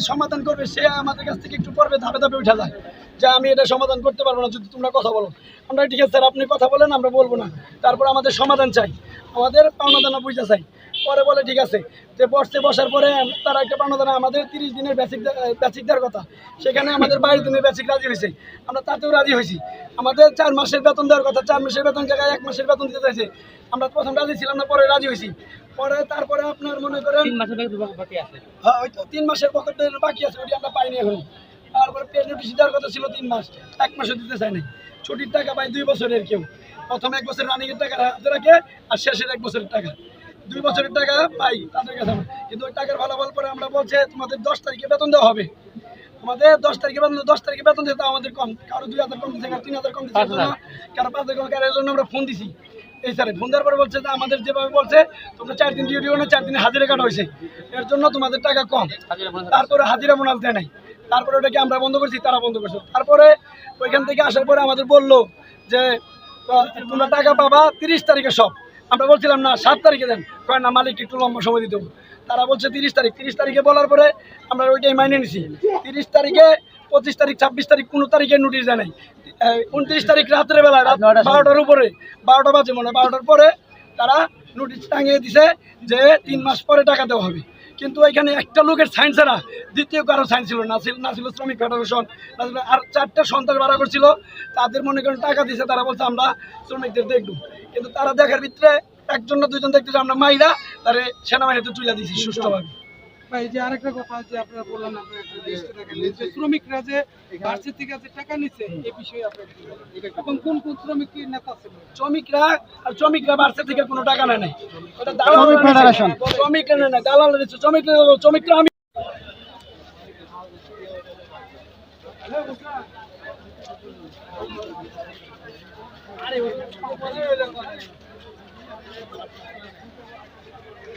সমাধান করবে, সে আমাদের কাছ থেকে একটু পর্বে ধাপে ধাপে উঠে যায়। যে আমি এটা সমাধান করতে পারব না, যদি তোমরা কথা বলো। আমরা ঠিক আছে স্যার, আপনি কথা বলেন, আমরা বলব না। তারপর আমাদের সমাধান চাই। আমাদের পাওনা দানা বুঝতে চাই। পরে বলে ঠিক আছে। যে বসছে বসার পরে তারা একটা পাওনা দানা আমাদের তিরিশ দিনের বেসিক বেসিক দেওয়ার কথা। সেখানে আমাদের বাইশ দিনের বেসিক রাজি হয়েছে। আমরা তাতেও রাজি হয়েছি। আমাদের চার মাসের বেতন দেওয়ার কথা। চার মাসের বেতন জায়গায় এক মাসের বেতন দিতে চাইছে। আমরা প্রথম রাজি ছিলাম না, পরে রাজি হয়েছি। পরে তারপরে আপনার মনে করেন তিন মাসের বাকি আছে। হ্যাঁ ওই তো তিন মাসের পকেটের বাকি আছে ওটি আমরা পাইনি এখন। তারপরে পে নোটিশ দেওয়ার কথা ছিল তিন মাস এক মাসও দিতে চাই নাই। ছুটির টাকা পাই দুই বছরের কেউ। প্রথম এক বছরের রানিংয়ের টাকা হাতে রাখে আর শেষের এক বছরের টাকা। দুই বছরের টাকা পাই তাদের কাছে কিন্তু ওই টাকার ফলাফল পরে আমরা বলছে তোমাদের দশ তারিখে বেতন দেওয়া হবে। আমাদের দশ তারিখে বেতন দশ তারিখে বেতন দিতে আমাদের কম কারও দুই হাজার কম দিচ্ছে কারও তিন হাজার কম দিচ্ছে কারও পাঁচ হাজার কম কারও এর জন্য আমরা ফোন দিছি। এই স্যারে ফোন দেওয়ার পরে বলছে যে আমাদের যেভাবে বলছে তোমরা চার দিন ডিউটি না চার দিনে হাজিরা কাটা হয়েছে। এর জন্য তোমাদের টাকা কম। তারপরে হাজিরা বোনাস দেয় নাই। তারপরে ওটাকে আমরা বন্ধ করছি তারা বন্ধ করছে। তারপরে ওইখান থেকে আসার পরে আমাদের বলল যে তোমরা টাকা পাবা তিরিশ তারিখে সব। আমরা বলছিলাম না সাত তারিখে দেন। কয় না মালিক একটু লম্বা সময় দিতে তারা বলছে তিরিশ তারিখ। তিরিশ তারিখে বলার পরে আমরা ওইটাই মাইনে নিছি। তিরিশ তারিখে পঁচিশ তারিখ ছাব্বিশ তারিখ কোনো তারিখে নোটিশ দেয় নাই। উনত্রিশ তারিখ রাত্রে বেলা রাত বারোটার উপরে বারোটা বাজে মনে হয় বারোটার পরে তারা নোটিশ টাঙিয়ে দিছে যে তিন মাস পরে টাকা দেওয়া হবে। কিন্তু এখানে একটা লোকের সাইন ছাড়া দ্বিতীয় কারও সাইন ছিল না। ছিল না ছিল শ্রমিক ফেডারেশন আর চারটা সন্তান ভাড়া করছিল। তাদের মনে করেন টাকা দিছে তারা বলছে আমরা শ্রমিকদের দেখব। কিন্তু তারা দেখার ভিতরে একজন না দুজন দেখতেছে আমরা মাইরা তারে সেনাবাহিনীতে তুলে দিছি সুষ্ঠুভাবে। ভাই যে আরেকটা কথা যে আপনারা বললেন আপনার একটা লিস্টে দেখেন যে শ্রমিকরা যে ভার্সিটি থেকে যে টাকা নিচ্ছে এই বিষয়ে আপনার এবং কোন কোন শ্রমিক নেতা ছিল শ্রমিকরা আর শ্রমিকরা বাড়ছে থেকে কোনো টাকা নেয় নাই। ওটা দালাল শ্রমিক ফেডারেশন। শ্রমিকরা নেয় না দালাল দিচ্ছে শ্রমিকরা শ্রমিকরা আমি এ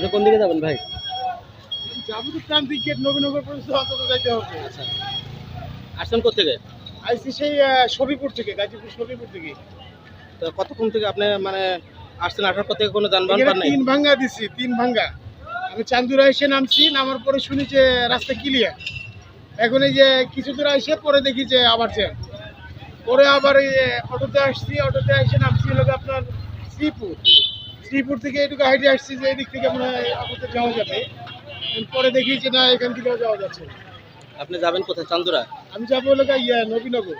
আপনি কোন দিকে যাবেন ভাই? যাব তো ক্রান্তিক গেট নবীনগর পর্যন্ত অন্তত যাইতে হবে। আসছেন কোথেকে আইসি সেই শফিপুর থেকে গাজীপুর শফিপুর থেকে। তো কতক্ষণ থেকে আপনি মানে আসছেন? আসার পর থেকে কোনো যানবাহন পান নাই? তিন ভাঙ্গা দিছি তিন ভাঙ্গা আমি চান্দুরা এসে নামছি নামার পরে শুনি যে রাস্তা ক্লিয়ার এখন এই যে কিছু দূর এসে পরে দেখি যে আবার জ্যাম পরে আবার এই অটোতে আসছি অটোতে এসে নামছি হলো আপনার শ্রীপুর। শ্রীপুর থেকে এটুকু আইডিয়া আসছি যে এদিক থেকে মনে হয় অটোতে যাওয়া যাবে। পরে দেখি যে না এখান থেকেও যাওয়া যাচ্ছে। আপনি যাবেন কোথায়? চান্দুরা? আমি যাব হলো ইয়া নবীনগর।